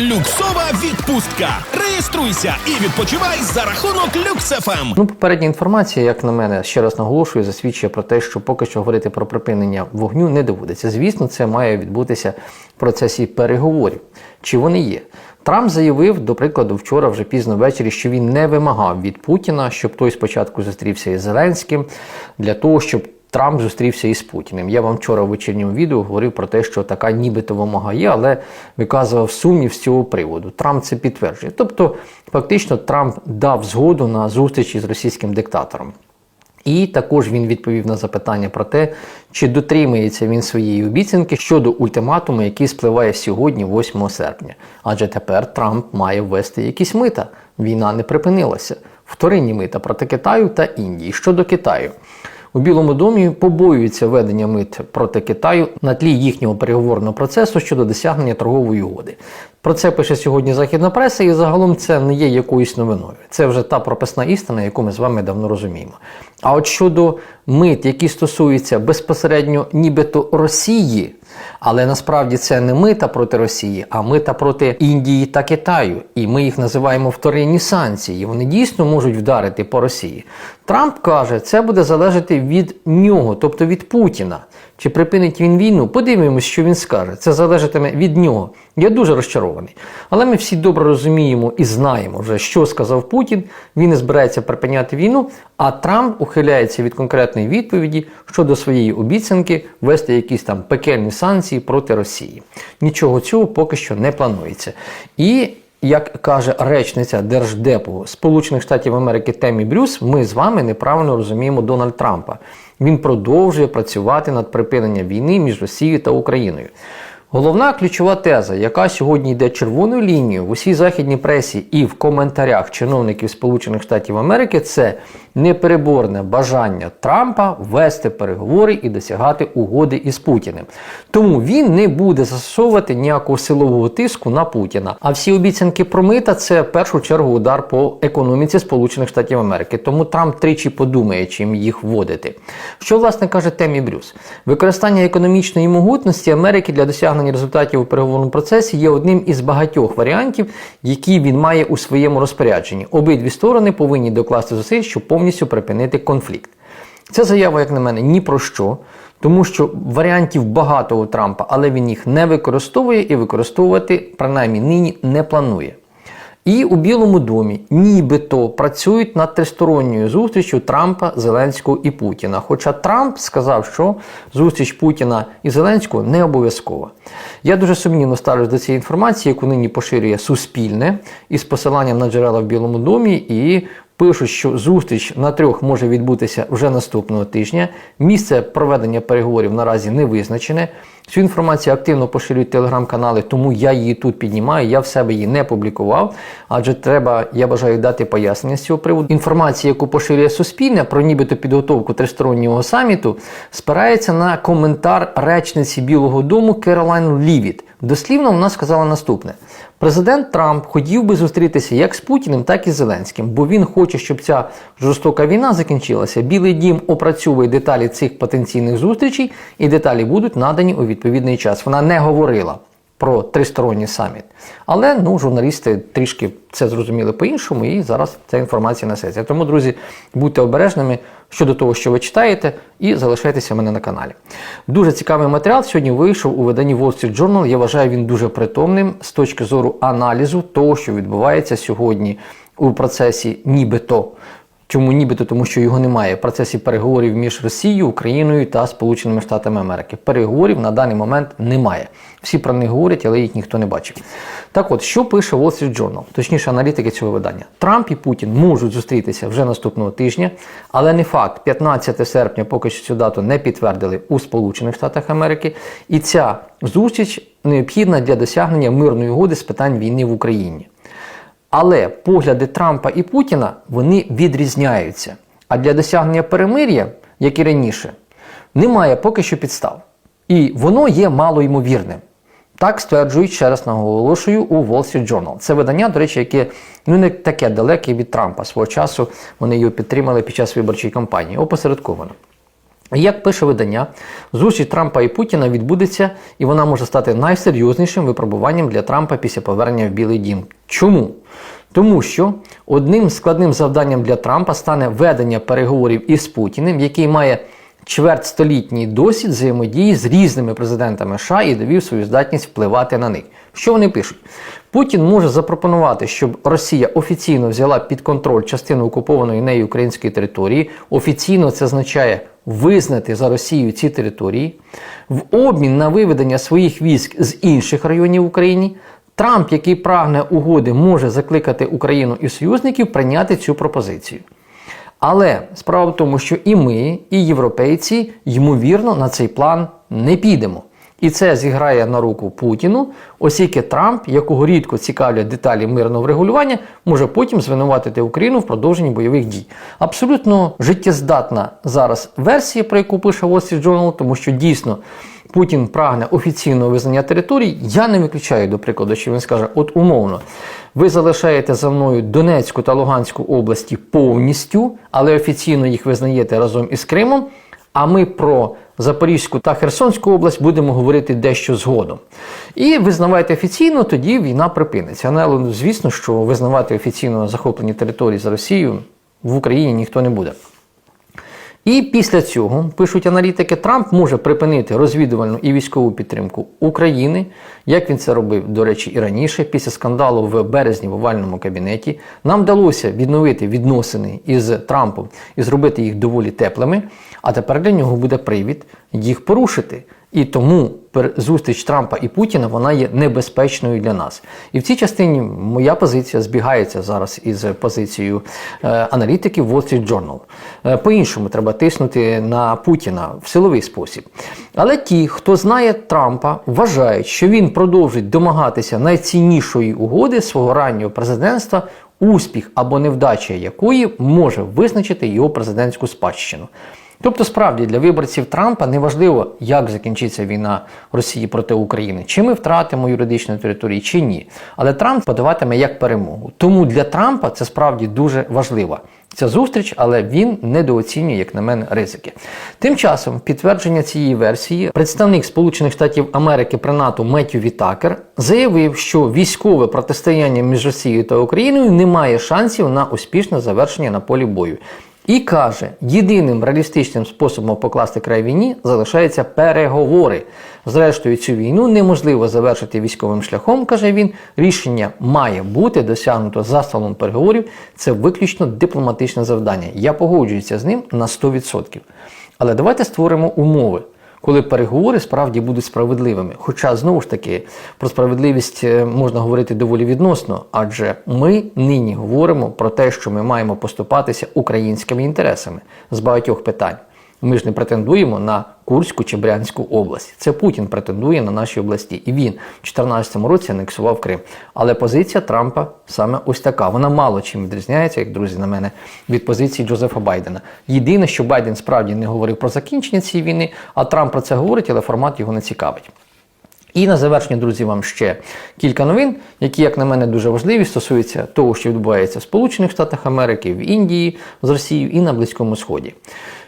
Люксова відпустка. Реєструйся і відпочивай за рахунок Люксефем. Ну, попередня інформація, як на мене, ще раз наголошую, засвідчує про те, що поки що говорити про припинення вогню не доводиться. Звісно, це має відбутися в процесі переговорів. Чи вони є? Трамп заявив, до прикладу, вчора вже пізно ввечері, що він не вимагав від Путіна, щоб той спочатку зустрівся із Зеленським для того, щоб Трамп зустрівся із Путіним. Я вам вчора в вечірньому відео говорив про те, що така нібито вимога є, але виказував сумнів з цього приводу. Трамп це підтверджує. Тобто, фактично, Трамп дав згоду на зустріч із російським диктатором. І також він відповів на запитання про те, чи дотримується він своєї обіцянки щодо ультиматуму, який спливає сьогодні, 8 серпня. Адже тепер Трамп має ввести якісь мита. Війна не припинилася. Вторинні мита проти Китаю та Індії. Щодо Китаю. У Білому домі побоюються ведення мит проти Китаю на тлі їхнього переговорного процесу щодо досягнення торгової угоди. Про це пише сьогодні західна преса, і загалом це не є якоюсь новиною. Це вже та прописна істина, яку ми з вами давно розуміємо. А от щодо мит, які стосуються безпосередньо нібито Росії, але насправді це не мита проти Росії, а мита проти Індії та Китаю. І ми їх називаємо вторинні санкції. Вони дійсно можуть вдарити по Росії. Трамп каже, це буде залежати від нього, тобто від Путіна. Чи припинить він війну? Подивимось, що він скаже. Це залежатиме від нього. Я дуже розчарований. Але ми всі добре розуміємо і знаємо вже, що сказав Путін. Він не збирається припиняти війну, а Трамп ухиляється від конкретної відповіді щодо своєї обіцянки ввести якісь там пекельні санкції проти Росії. Нічого цього поки що не планується. І як каже речниця Держдепу Сполучених Штатів Америки Темі Брюс, ми з вами неправильно розуміємо Дональд Трампа. Він продовжує працювати над припиненням війни між Росією та Україною. Головна ключова теза, яка сьогодні йде червоною лінією в усій західній пресі і в коментарях чиновників Сполучених Штатів Америки, це непереборне бажання Трампа вести переговори і досягати угоди із Путіним. Тому він не буде застосовувати ніякого силового тиску на Путіна. А всі обіцянки про мита це в першу чергу удар по економіці Сполучених Штатів Америки. Тому Трамп тричі подумає, чим їх вводити. Що власне каже Темі Брюс? Використання економічної могутності Америки для досягнення результатів у переговорному процесі є одним із багатьох варіантів, які він має у своєму розпорядженні. Обидві сторони повинні докласти зусиль, щоб повністю припинити конфлікт. Ця заява, як на мене, ні про що, тому що варіантів багато у Трампа, але він їх не використовує і використовувати, принаймні нині, не планує. І у Білому домі нібито працюють над тристоронньою зустрічю Трампа, Зеленського і Путіна. Хоча Трамп сказав, що зустріч Путіна і Зеленського не обов'язкова. Я дуже сумнівно ставлюсь до цієї інформації, яку нині поширює Суспільне із посиланням на джерела в Білому домі і. Пишуть, що зустріч на трьох може відбутися вже наступного тижня. Місце проведення переговорів наразі не визначене. Цю інформацію активно поширюють телеграм-канали, тому я її тут піднімаю. Я в себе її не публікував, адже треба, я бажаю дати пояснення з цього приводу. Інформація, яку поширює Суспільне про нібито підготовку тристороннього саміту, спирається на коментар речниці Білого Дому Керолайн Лівіт. Дослівно вона сказала наступне: президент Трамп хотів би зустрітися як з Путіним, так і з Зеленським, бо він хоче, щоб ця жорстока війна закінчилася. Білий дім опрацьовує деталі цих потенційних зустрічей, і деталі будуть надані у відповідний час. Вона не говорила. Про тристоронній саміт. Але ну, журналісти трішки це зрозуміли по-іншому, і зараз ця інформація несеться. Тому, друзі, будьте обережними щодо того, що ви читаєте, і залишайтеся в мене на каналі. Дуже цікавий матеріал сьогодні вийшов у виданні Wall Street Journal. Я вважаю, він дуже притомним з точки зору аналізу того, що відбувається сьогодні у процесі нібито. Чому нібито тому, що його немає в процесі переговорів між Росією, Україною та Сполученими Штатами Америки. Переговорів на даний момент немає. Всі про них говорять, але їх ніхто не бачив. Так от, що пише Wall Street Journal, точніше, аналітики цього видання. Трамп і Путін можуть зустрітися вже наступного тижня, але не факт, 15 серпня, поки що цю дату не підтвердили у Сполучених Штатах Америки. І ця зустріч необхідна для досягнення мирної угоди з питань війни в Україні. Але погляди Трампа і Путіна вони відрізняються. А для досягнення перемир'я, як і раніше, немає поки що підстав. І воно є малоймовірним. Так стверджують ще раз наголошую у Wall Street Journal. Це видання, до речі, яке ну не таке далеке від Трампа. Свого часу вони його підтримали під час виборчої кампанії, опосередковано. Як пише видання, зустріч Трампа і Путіна відбудеться, і вона може стати найсерйознішим випробуванням для Трампа після повернення в Білий Дім. Чому? Тому що одним складним завданням для Трампа стане ведення переговорів із Путіним, який має чвертьстолітній досвід взаємодії з різними президентами США і довів свою здатність впливати на них. Що вони пишуть? Путін може запропонувати, щоб Росія офіційно взяла під контроль частину окупованої нею української території. Офіційно це означає визнати за Росією ці території, в обмін на виведення своїх військ з інших районів України. Трамп, який прагне угоди, може закликати Україну і союзників прийняти цю пропозицію. Але справа в тому, що і ми, і європейці, ймовірно, на цей план не підемо. І це зіграє на руку Путіну, оскільки Трамп, якого рідко цікавлять деталі мирного врегулювання, може потім звинуватити Україну в продовженні бойових дій. Абсолютно життєздатна зараз версія, про яку пише Wall Street Journal, тому що дійсно Путін прагне офіційного визнання територій. Я не виключаю, до прикладу, що він скаже: от умовно, ви залишаєте за мною Донецьку та Луганську області повністю, але офіційно їх визнаєте разом із Кримом. А ми про Запорізьку та Херсонську область будемо говорити дещо згодом. І визнавайте офіційно, тоді війна припиниться. Але звісно, що визнавати офіційно захоплені території за Росією в Україні ніхто не буде. І після цього, пишуть аналітики, Трамп може припинити розвідувальну і військову підтримку України, як він це робив, до речі, і раніше, після скандалу в березні в овальному кабінеті. Нам вдалося відновити відносини із Трампом і зробити їх доволі теплими. А тепер для нього буде привід їх порушити. І тому зустріч Трампа і Путіна вона є небезпечною для нас. І в цій частині моя позиція збігається зараз із позицією е, аналітиків Wall Street Journal. Е, по-іншому треба тиснути на Путіна в силовий спосіб. Але ті, хто знає Трампа, вважають, що він продовжить домагатися найціннішої угоди свого раннього президентства. Успіх або невдача якої може визначити його президентську спадщину. Тобто, справді для виборців Трампа не важливо, як закінчиться війна Росії проти України, чи ми втратимо юридичну територію, чи ні. Але Трамп подаватиме як перемогу. Тому для Трампа це справді дуже важливо. Ця зустріч, але він недооцінює, як на мене, ризики. Тим часом, підтвердження цієї версії, представник Сполучених Штатів Америки при НАТО Меттю Вітакер заявив, що військове протистояння між Росією та Україною не має шансів на успішне завершення на полі бою. І каже, єдиним реалістичним способом покласти край війні залишаються переговори. Зрештою, цю війну неможливо завершити військовим шляхом, каже він. Рішення має бути досягнуто за столом переговорів. Це виключно дипломатичне завдання. Я погоджуюся з ним на 100%. Але давайте створимо умови коли переговори справді будуть справедливими. Хоча знову ж таки про справедливість е, можна говорити доволі відносно, адже ми нині говоримо про те, що ми маємо поступатися українськими інтересами з багатьох питань. Ми ж не претендуємо на Курську чи Брянську область. Це Путін претендує на наші області. І він в 2014 році анексував Крим. Але позиція Трампа саме ось така. Вона мало чим відрізняється, як друзі, на мене, від позиції Джозефа Байдена. Єдине, що Байден справді не говорив про закінчення цієї війни, а Трамп про це говорить, але формат його не цікавить. І на завершення, друзі, вам ще кілька новин, які, як на мене, дуже важливі, стосуються того, що відбувається в Сполучених Штатах Америки, в Індії з Росією і на Близькому Сході.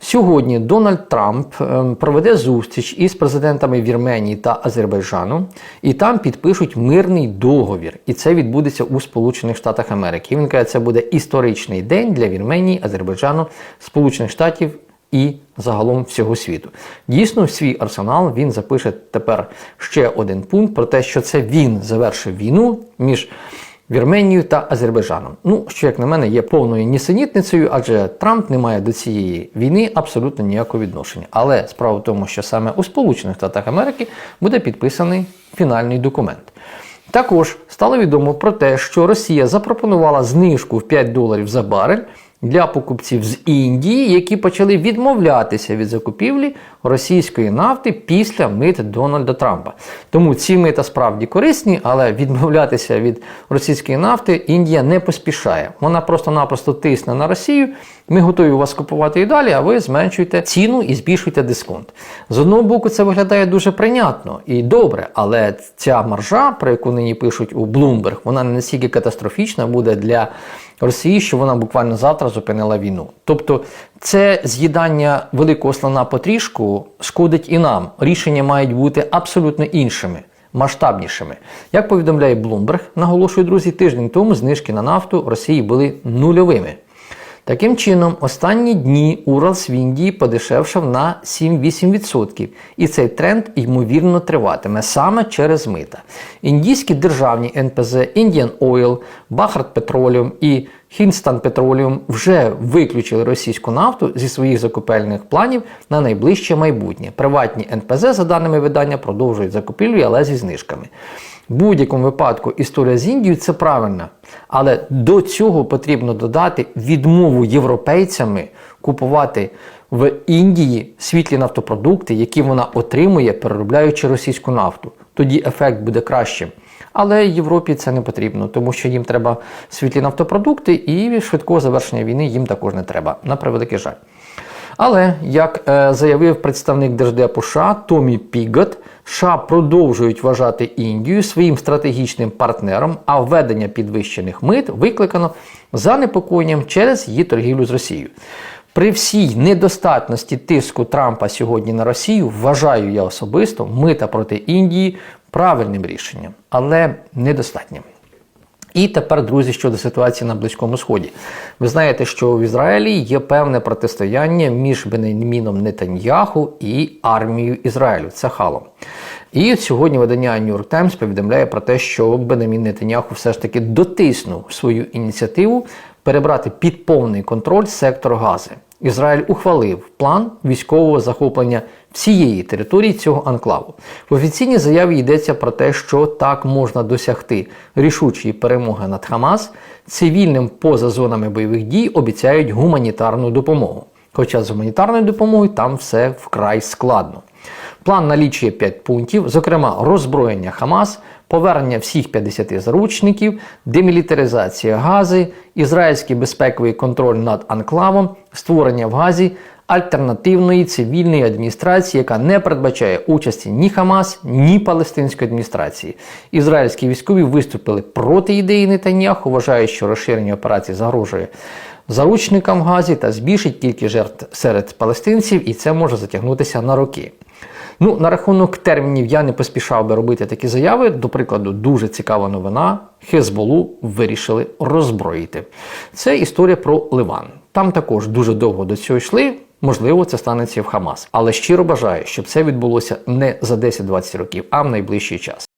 Сьогодні Дональд Трамп ем, проведе зустріч із президентами Вірменії та Азербайджану, і там підпишуть мирний договір. І це відбудеться у Сполучених Штатах Америки. Він каже, це буде історичний день для Вірменії, Азербайджану, Сполучених Штатів і загалом всього світу. Дійсно, в свій арсенал він запише тепер ще один пункт про те, що це він завершив війну між. Вірменією та Азербайджаном. Ну, що, як на мене, є повною нісенітницею, адже Трамп не має до цієї війни абсолютно ніякого відношення. Але справа в тому, що саме у Сполучених Штатах Америки буде підписаний фінальний документ. Також стало відомо про те, що Росія запропонувала знижку в 5 доларів за барель для покупців з Індії, які почали відмовлятися від закупівлі російської нафти після мит Дональда Трампа. Тому ці мита справді корисні, але відмовлятися від російської нафти Індія не поспішає. Вона просто-напросто тисне на Росію Ми готові вас купувати і далі, а ви зменшуєте ціну і збільшуєте дисконт. З одного боку, це виглядає дуже прийнятно і добре, але ця маржа, про яку нині пишуть у Bloomberg, вона не настільки катастрофічна буде для Росії, що вона буквально завтра зупинила війну. Тобто, це з'їдання великого слона потрішку шкодить і нам. Рішення мають бути абсолютно іншими масштабнішими. Як повідомляє Bloomberg, наголошую, друзі, тиждень тому знижки на нафту в Росії були нульовими. Таким чином, останні дні Уралс в Індії подешевшав на 7-8%. І цей тренд ймовірно триватиме саме через мита. Індійські державні НПЗ Indian Oil, Bharat Petroleum і Hindustan Petroleum вже виключили російську нафту зі своїх закупельних планів на найближче майбутнє. Приватні НПЗ, за даними видання, продовжують закупівлю, але зі знижками. В будь-якому випадку історія з Індією це правильна. Але до цього потрібно додати відмову європейцями купувати в Індії світлі нафтопродукти, які вона отримує, переробляючи російську нафту. Тоді ефект буде кращим. Але Європі це не потрібно, тому що їм треба світлі нафтопродукти, і швидкого завершення війни їм також не треба. На превеликий жаль. Але як е, заявив представник Держдепу США Томі Пігот, США продовжують вважати Індію своїм стратегічним партнером, а введення підвищених мит викликано занепокоєнням через її торгівлю з Росією. При всій недостатності тиску Трампа сьогодні на Росію вважаю я особисто мита проти Індії правильним рішенням, але недостатнім. І тепер, друзі, щодо ситуації на Близькому Сході. Ви знаєте, що в Ізраїлі є певне протистояння між Бенеміном Нетаньяху і армією Ізраїлю. Це халом. І сьогодні видання New York Times повідомляє про те, що Бенемін Нетаньяху все ж таки дотиснув свою ініціативу перебрати під повний контроль сектор Гази. Ізраїль ухвалив план військового захоплення всієї території цього анклаву. В офіційній заяві йдеться про те, що так можна досягти рішучої перемоги над Хамас. Цивільним поза зонами бойових дій обіцяють гуманітарну допомогу. Хоча з гуманітарною допомогою там все вкрай складно. План налічує 5 пунктів, зокрема, роззброєння Хамас, повернення всіх 50 заручників, демілітаризація Гази, ізраїльський безпековий контроль над анклавом, створення в Газі альтернативної цивільної адміністрації, яка не передбачає участі ні Хамас, ні палестинської адміністрації. Ізраїльські військові виступили проти ідеї Нетаньяху, вважають, що розширення операції загрожує заручникам Газі та збільшить кількість жертв серед палестинців, і це може затягнутися на роки. Ну, на рахунок термінів я не поспішав би робити такі заяви. До прикладу, дуже цікава новина. Хезболу вирішили роззброїти. Це історія про Ливан. Там також дуже довго до цього йшли. Можливо, це станеться в Хамас. Але щиро бажаю, щоб це відбулося не за 10-20 років, а в найближчий час.